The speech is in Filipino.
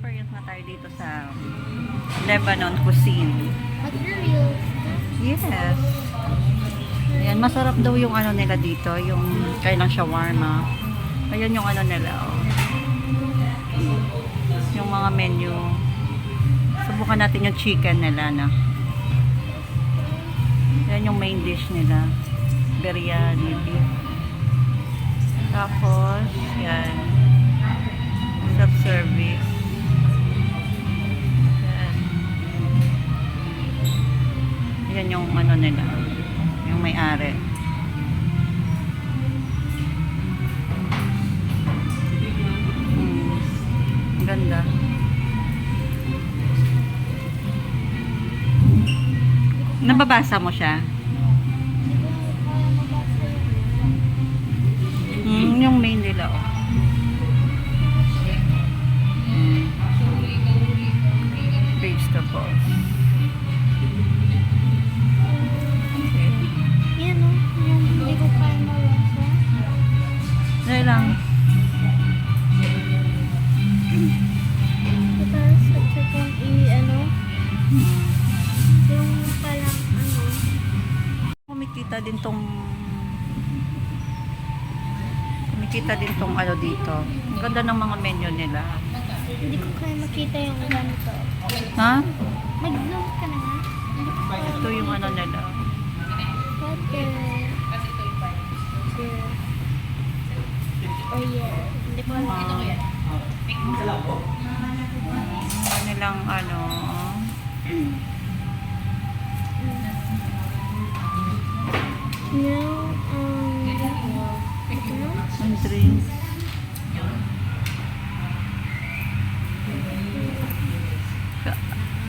experience na tayo dito sa Lebanon cuisine. Yes. Ayan, masarap daw yung ano nila dito, yung kailang shawarma. Ayan yung ano nila, oh. Yung mga menu. Subukan natin yung chicken nila, na. Ayan yung main dish nila. Biryani beef. Tapos, yan. Self-service. Yan yung ano nila. Yung may-ari. Hmm. Ang ganda. Nababasa mo siya? Hmm, yung main nila, oh. Hmm. Vegetables. Lang. Tapos, at saka i-ano, yung parang ano, Kumikita din tong kumikita din tong ano dito. Ang ganda ng mga menu nila. hindi ko kaya makita yung ganito. Ha? Mag-zoom ka na nga. Ito yung ano nila. Oh yeah. Hindi ko alam. Ano nilang ano. No.